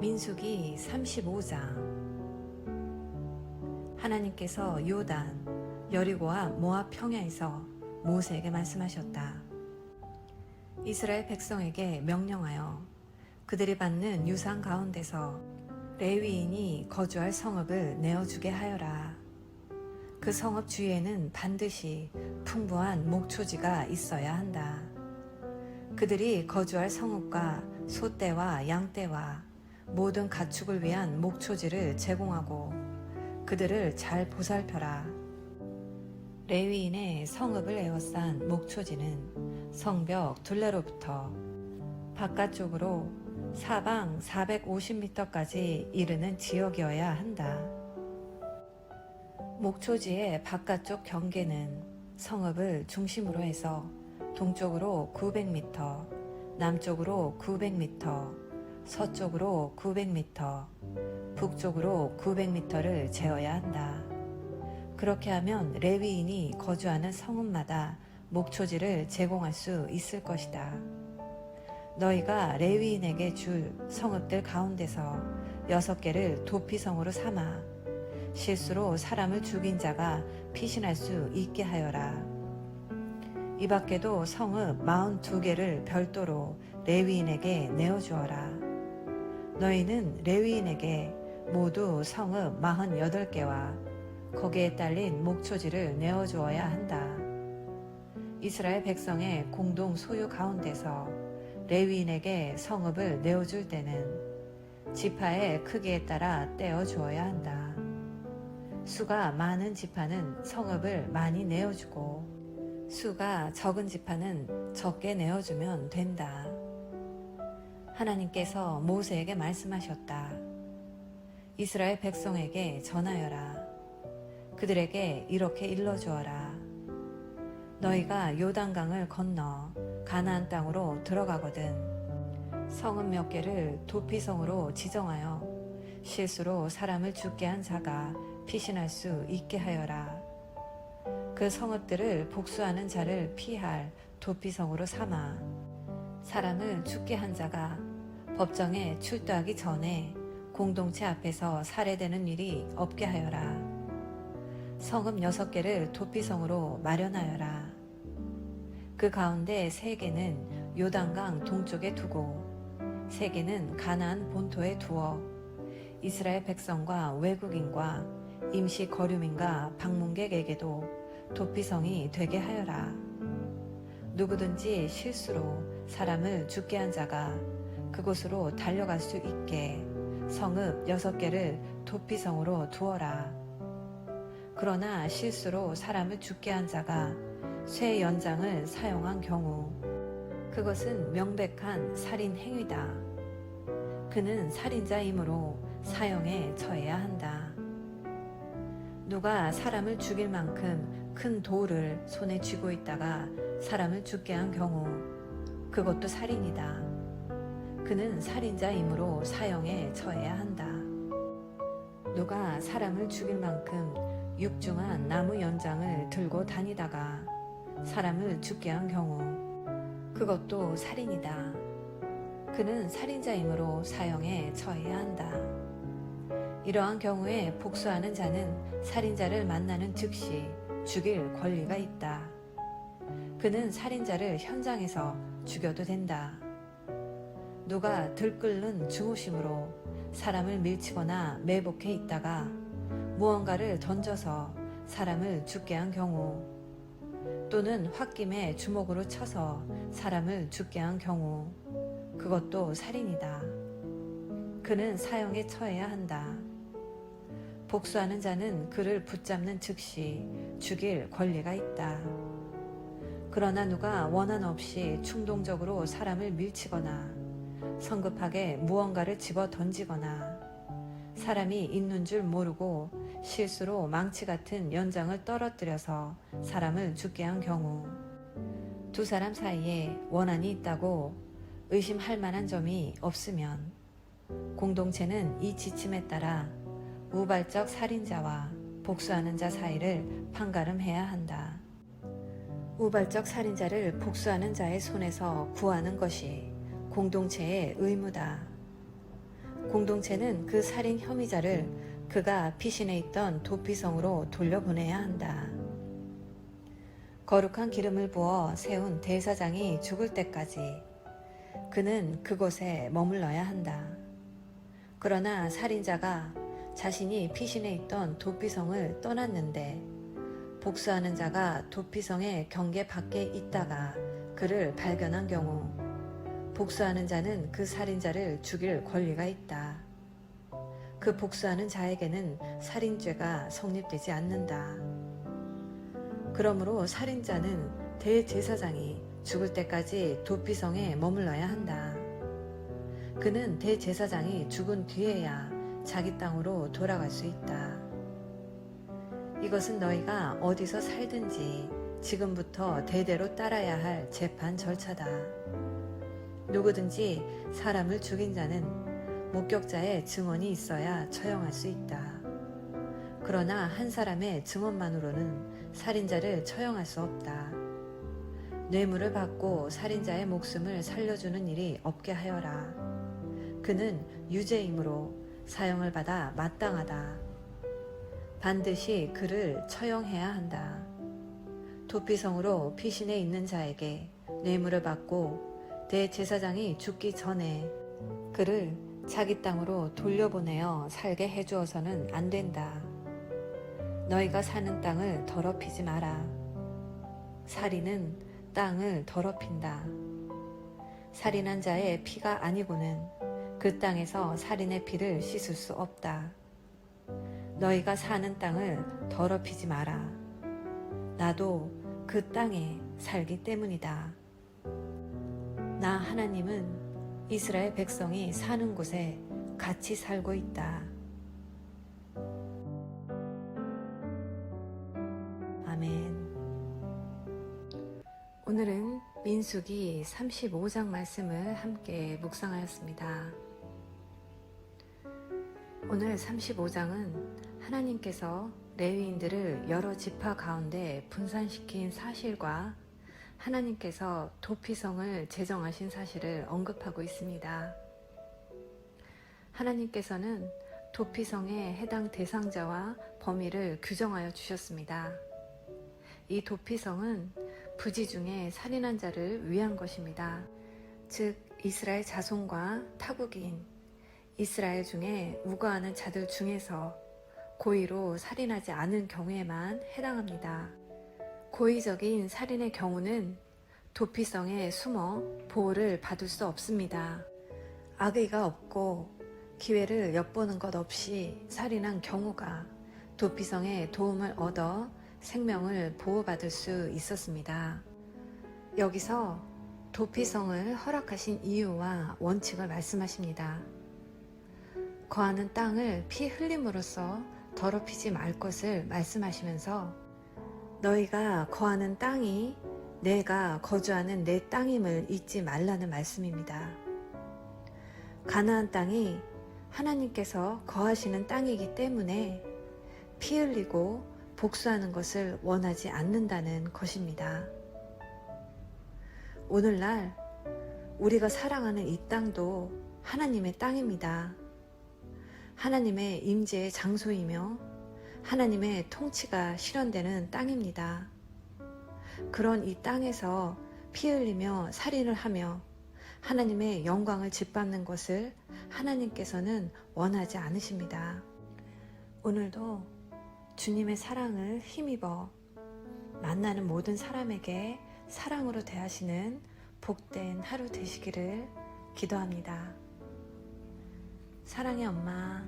민수기 35장 하나님께서 요단 여리고와 모압 평야에서 모세에게 말씀하셨다. 이스라엘 백성에게 명령하여 그들이 받는 유산 가운데서 레위인이 거주할 성읍을 내어주게 하여라. 그 성읍 주위에는 반드시 풍부한 목초지가 있어야 한다. 그들이 거주할 성읍과 소떼와 양떼와 모든 가축을 위한 목초지를 제공하고 그들을 잘 보살펴라. 레위인의 성읍을 에워싼 목초지는 성벽 둘레로부터 바깥쪽으로 사방 450m까지 이르는 지역이어야 한다. 목초지의 바깥쪽 경계는 성읍을 중심으로 해서 동쪽으로 900m, 남쪽으로 900m, 서쪽으로 900m, 북쪽으로 900m를 재어야 한다. 그렇게 하면 레위인이 거주하는 성읍마다 목초지를 제공할 수 있을 것이다. 너희가 레위인에게 줄 성읍들 가운데서 여섯 개를 도피성으로 삼아 실수로 사람을 죽인 자가 피신할 수 있게 하여라. 이 밖에도 성읍 42개를 별도로 레위인에게 내어주어라. 너희는 레위인에게 모두 성읍 48개와 거기에 딸린 목초지를 내어주어야 한다. 이스라엘 백성의 공동 소유 가운데서 레위인에게 성읍을 내어줄 때는 지파의 크기에 따라 떼어 주어야 한다. 수가 많은 지파는 성읍을 많이 내어주고 수가 적은 지파는 적게 내어주면 된다. 하나님께서 모세에게 말씀하셨다. 이스라엘 백성에게 전하여라. 그들에게 이렇게 일러주어라. 너희가 요단강을 건너 가나안 땅으로 들어가거든 성은 몇 개를 도피성으로 지정하여 실수로 사람을 죽게 한 자가 피신할 수 있게 하여라. 그 성읍들을 복수하는 자를 피할 도피성으로 삼아 사람을 죽게 한 자가 법정에 출두하기 전에 공동체 앞에서 살해되는 일이 없게 하여라. 성읍 여섯 개를 도피성으로 마련하여라. 그 가운데 세 개는 요단강 동쪽에 두고 세 개는 가나안 본토에 두어 이스라엘 백성과 외국인과 임시 거류민과 방문객에게도 도피성이 되게 하여라. 누구든지 실수로 사람을 죽게 한 자가 그곳으로 달려갈 수 있게 성읍 여섯 개를 도피성으로 두어라. 그러나 실수로 사람을 죽게 한 자가 쇠 연장을 사용한 경우 그것은 명백한 살인 행위다. 그는 살인자이므로 사형에 처해야 한다. 누가 사람을 죽일 만큼 큰 돌을 손에 쥐고 있다가 사람을 죽게 한 경우 그것도 살인이다. 그는 살인자이므로 사형에 처해야 한다. 누가 사람을 죽일 만큼 육중한 나무 연장을 들고 다니다가 사람을 죽게 한 경우 그것도 살인이다. 그는 살인자이므로 사형에 처해야 한다. 이러한 경우에 복수하는 자는 살인자를 만나는 즉시 죽일 권리가 있다. 그는 살인자를 현장에서 죽여도 된다. 누가 들끓는 중후심으로 사람을 밀치거나 매복해 있다가 무언가를 던져서 사람을 죽게 한 경우 또는 홧김에 주먹으로 쳐서 사람을 죽게 한 경우 그것도 살인이다. 그는 사형에 처해야 한다. 복수하는 자는 그를 붙잡는 즉시 죽일 권리가 있다. 그러나 누가 원한 없이 충동적으로 사람을 밀치거나 성급하게 무언가를 집어 던지거나 사람이 있는 줄 모르고 실수로 망치 같은 연장을 떨어뜨려서 사람을 죽게 한 경우 두 사람 사이에 원한이 있다고 의심할 만한 점이 없으면 공동체는 이 지침에 따라 우발적 살인자와 복수하는 자 사이를 판가름해야 한다. 우발적 살인자를 복수하는 자의 손에서 구하는 것이 공동체의 의무다. 공동체는 그 살인 혐의자를 그가 피신해 있던 도피성으로 돌려보내야 한다. 거룩한 기름을 부어 세운 대사장이 죽을 때까지 그는 그곳에 머물러야 한다. 그러나 살인자가 자신이 피신해 있던 도피성을 떠났는데 복수하는 자가 도피성의 경계 밖에 있다가 그를 발견한 경우 복수하는 자는 그 살인자를 죽일 권리가 있다. 그 복수하는 자에게는 살인죄가 성립되지 않는다. 그러므로 살인자는 대제사장이 죽을 때까지 도피성에 머물러야 한다. 그는 대제사장이 죽은 뒤에야 자기 땅으로 돌아갈 수 있다. 이것은 너희가 어디서 살든지 지금부터 대대로 따라야 할 재판 절차다. 누구든지 사람을 죽인 자는 목격자의 증언이 있어야 처형할 수 있다. 그러나 한 사람의 증언만으로는 살인자를 처형할 수 없다. 뇌물을 받고 살인자의 목숨을 살려주는 일이 없게 하여라. 그는 유죄이므로 사형을 받아 마땅하다. 반드시 그를 처형해야 한다. 도피성으로 피신해 있는 자에게 뇌물을 받고 대제사장이 죽기 전에 그를 자기 땅으로 돌려보내어 살게 해주어서는 안 된다. 너희가 사는 땅을 더럽히지 마라. 살인은 땅을 더럽힌다. 살인한 자의 피가 아니고는 그 땅에서 살인의 피를 씻을 수 없다. 너희가 사는 땅을 더럽히지 마라. 나도 그 땅에 살기 때문이다. 나 하나님은 이스라엘 백성이 사는 곳에 같이 살고 있다. 아멘. 오늘은 민수기 35장 말씀을 함께 묵상하였습니다. 오늘 35장은 하나님께서 레위인들을 여러 지파 가운데 분산시킨 사실과 하나님께서 도피성을 제정하신 사실을 언급하고 있습니다. 하나님께서는 도피성에 해당 대상자와 범위를 규정하여 주셨습니다. 이 도피성은 부지 중에 살인한 자를 위한 것입니다. 즉, 이스라엘 자손과 타국인 이스라엘 중에 우거하는 자들 중에서 고의로 살인하지 않은 경우에만 해당합니다. 고의적인 살인의 경우는 도피성에 숨어 보호를 받을 수 없습니다. 악의가 없고 기회를 엿보는 것 없이 살인한 경우가 도피성에 도움을 얻어 생명을 보호받을 수 있었습니다. 여기서 도피성을 허락하신 이유와 원칙을 말씀하십니다. 거하는 땅을 피 흘림으로써 더럽히지 말 것을 말씀하시면서 너희가 거하는 땅이 내가 거주하는 내 땅임을 잊지 말라는 말씀입니다. 가나안 땅이 하나님께서 거하시는 땅이기 때문에 피 흘리고 복수하는 것을 원하지 않는다는 것입니다. 오늘날 우리가 사랑하는 이 땅도 하나님의 땅입니다. 하나님의 임재의 장소이며 하나님의 통치가 실현되는 땅입니다. 그런 이 땅에서 피 흘리며 살인을 하며 하나님의 영광을 짓밟는 것을 하나님께서는 원하지 않으십니다. 오늘도 주님의 사랑을 힘입어 만나는 모든 사람에게 사랑으로 대하시는 복된 하루 되시기를 기도합니다. 사랑의 엄마,